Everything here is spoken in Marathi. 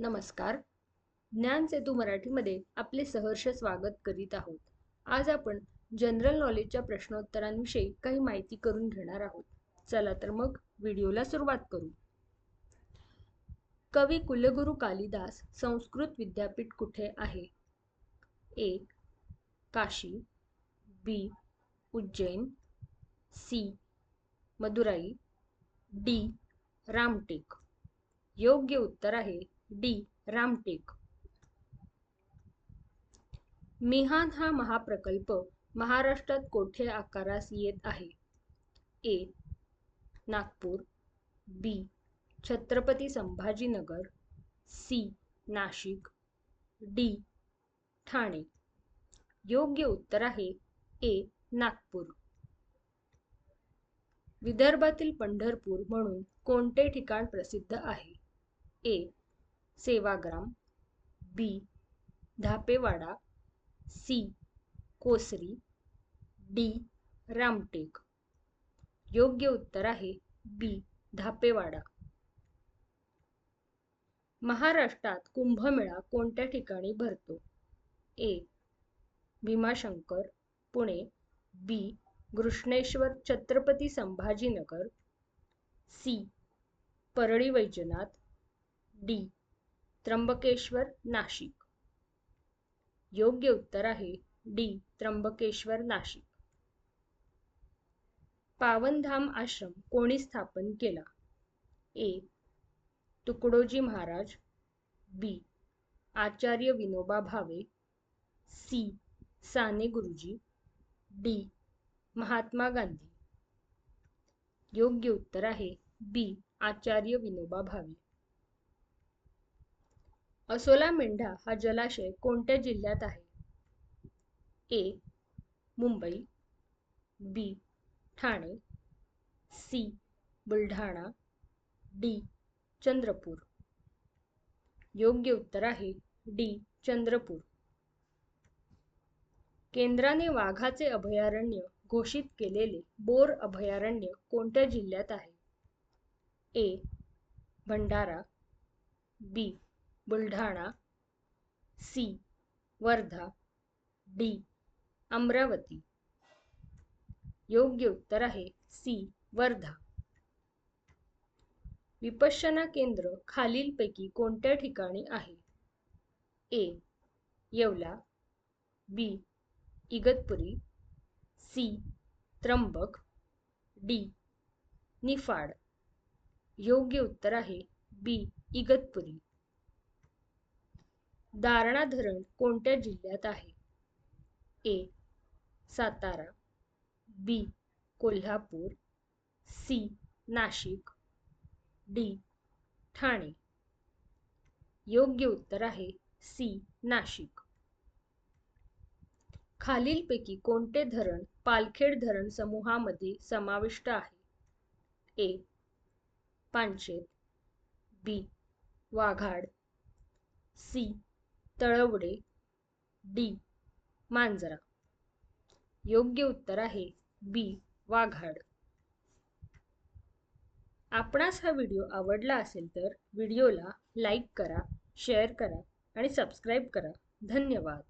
नमस्कार. ज्ञान सेतू मराठीमध्ये आपले सहर्ष स्वागत करीत आहोत. आज आपण जनरल नॉलेजच्या प्रश्नोत्तरांविषयी काही माहिती करून घेणार आहोत. चला तर मग व्हिडिओला सुरुवात करू. कवी कुलगुरू कालिदास संस्कृत विद्यापीठ कुठे आहे? A. Kashi B. Ujjain C. Madurai D. Ramtek. योग्य उत्तर आहे डी रामटेक. मिहान हा महाप्रकल्प महाराष्ट्रात कोठे आकारास येत आहे? A Nagpur B Chhatrapati Sambhajinagar C Nashik D Thane. योग्य उत्तर आहे ए नागपूर. विदर्भातील पंढरपूर म्हणून कोणते ठिकाण प्रसिद्ध आहे? A Sevagram B Dhapewada C Kosari D Ramtek. योग्य उत्तर आहे बी धापेवाडा. महाराष्ट्रात कुंभमेळा कोणत्या ठिकाणी भरतो? A Bhimashankar. Pune. B Grishneshwar Chhatrapati Sambhajinagar. C Parli Vaijnath. D Trimbakeshwar Nashik. योग्य उत्तर आहे डी त्र्यंबकेश्वर नाशिक. पावनधाम आश्रम कोणी स्थापन केला? A Tukdoji Maharaj. B Acharya Vinoba Bhave. C Sane Guruji. D Mahatma Gandhi. योग्य उत्तर आहे बी आचार्य विनोबा भावे. असोला मेंढा हा जलाशय कोणत्या जिल्ह्यात आहे? A Mumbai B Thane C Buldhana D Chandrapur योग्य उत्तर आहे डी चंद्रपूर. केंद्राने वाघाचे अभयारण्य घोषित केलेले बोर अभयारण्य कोणत्या जिल्ह्यात आहे? A Bhandara B Buldhana C Wardha D Amravati. योग्य उत्तर आहे सी वर्धा. विपश्यना केंद्र खालीलपैकी कोणत्या ठिकाणी आहे? A Yeola B Igatpuri C Trimbak D Niphad. योग्य उत्तर आहे बी इगतपुरी. दारणा धरण कोणत्या जिल्ह्यात आहे? A. Satara B. Kolhapur C. Nashik D. Thane. योग्य उत्तर आहे सी. नाशिक. खालीलपैकी कोणते धरण पालखेड धरण समूहामध्ये समाविष्ट आहे? A. Panshet B. Waghad C. Talwade D. Manjara. योग्य उत्तर आहे बी. वाघाड. आपणास हा व्हिडिओ आवडला असेल तर व्हिडिओला लाईक करा शेअर करा आणि सबस्क्राईब करा. धन्यवाद.